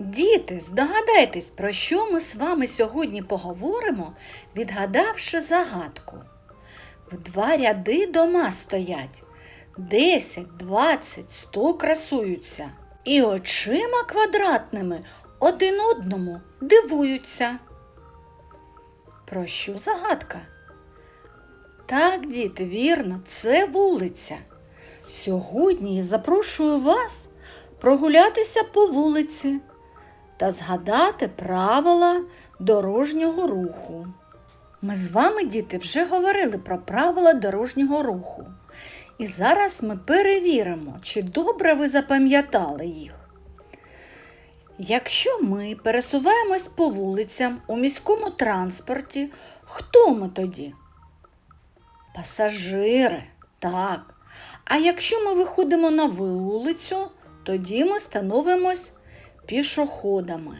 Діти, здогадайтесь, про що ми з вами сьогодні поговоримо, відгадавши загадку. В два ряди дома стоять, десять, двадцять, сто красуються, і очима квадратними один одному дивуються. Про що загадка? Так, діти, вірно, це вулиця. Сьогодні я запрошую вас прогулятися по вулиці та згадати правила дорожнього руху. Ми з вами, діти, вже говорили про правила дорожнього руху. І зараз ми перевіримо, чи добре ви запам'ятали їх. Якщо ми пересуваємось по вулицям у міському транспорті, хто ми тоді? Пасажири, так. А якщо ми виходимо на вулицю, тоді ми становимось пішоходами.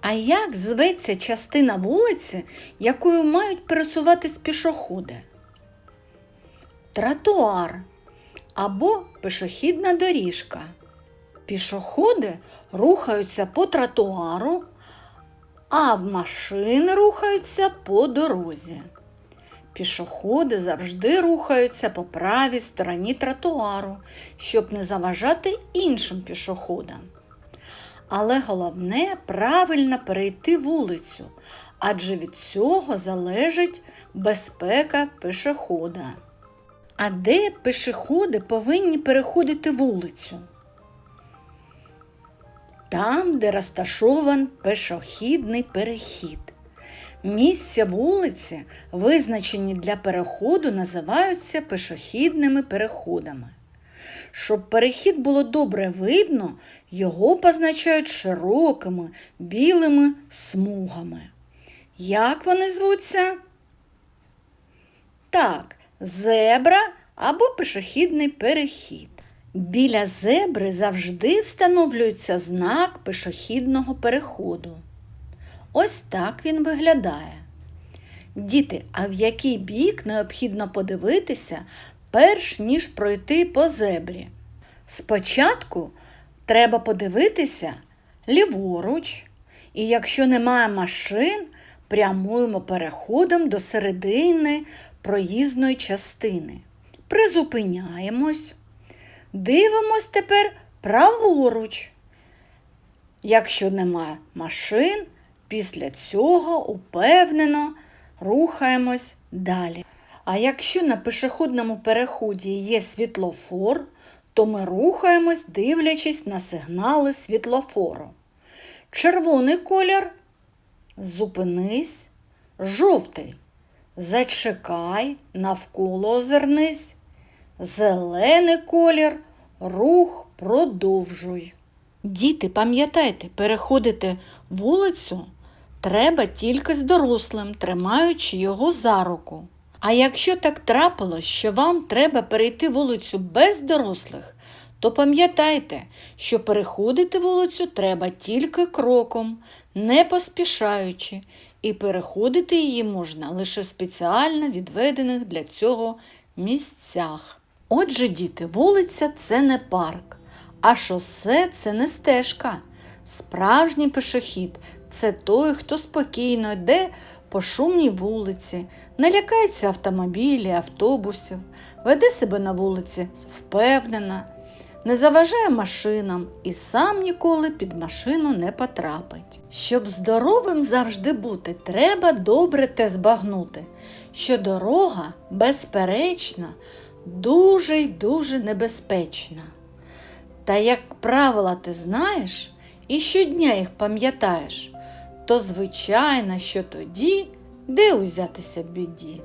А як зветься частина вулиці, якою мають пересуватись пішоходи? Тротуар або пішохідна доріжка. Пішоходи рухаються по тротуару, а в машини рухаються по дорозі. Пішоходи завжди рухаються по правій стороні тротуару, щоб не заважати іншим пішоходам. Але головне правильно перейти вулицю, адже від цього залежить безпека пішохода. А де пішоходи повинні переходити вулицю? Там, де розташован пішохідний перехід. Місця вулиці, визначені для переходу, називаються пішохідними переходами. Щоб перехід було добре видно, його позначають широкими білими смугами. Як вони звуться? Так, зебра або пішохідний перехід. Біля зебри завжди встановлюється знак пішохідного переходу. Ось так він виглядає. Діти, а в який бік необхідно подивитися, перш ніж пройти по зебрі? Спочатку треба подивитися ліворуч, і якщо немає машин, прямуємо переходом до середини проїзної частини. Призупиняємось. Дивимось тепер праворуч. Якщо немає машин, після цього упевнено рухаємось далі. А якщо на пішохідному переході є світлофор, то ми рухаємось, дивлячись на сигнали світлофору. Червоний колір зупинись, жовтий. Зачекай, навколо озирнись. Зелений колір, рух продовжуй. Діти, пам'ятайте, переходити вулицю треба тільки з дорослим, тримаючи його за руку. А якщо так трапилось, що вам треба перейти вулицю без дорослих, то пам'ятайте, що переходити вулицю треба тільки кроком, не поспішаючи, і переходити її можна лише в спеціально відведених для цього місцях. Отже, діти, вулиця це не парк, а шосе це не стежка. Справжній пішохід це той, хто спокійно йде по шумній вулиці, не лякається автобусів, веде себе на вулиці впевнено, не заважає машинам і сам ніколи під машину не потрапить. Щоб здоровим завжди бути, треба добре те збагнути, що дорога, безперечно, дуже й дуже небезпечна. Та як правила ти знаєш і щодня їх пам'ятаєш, то звичайно, що тоді де узятися біді.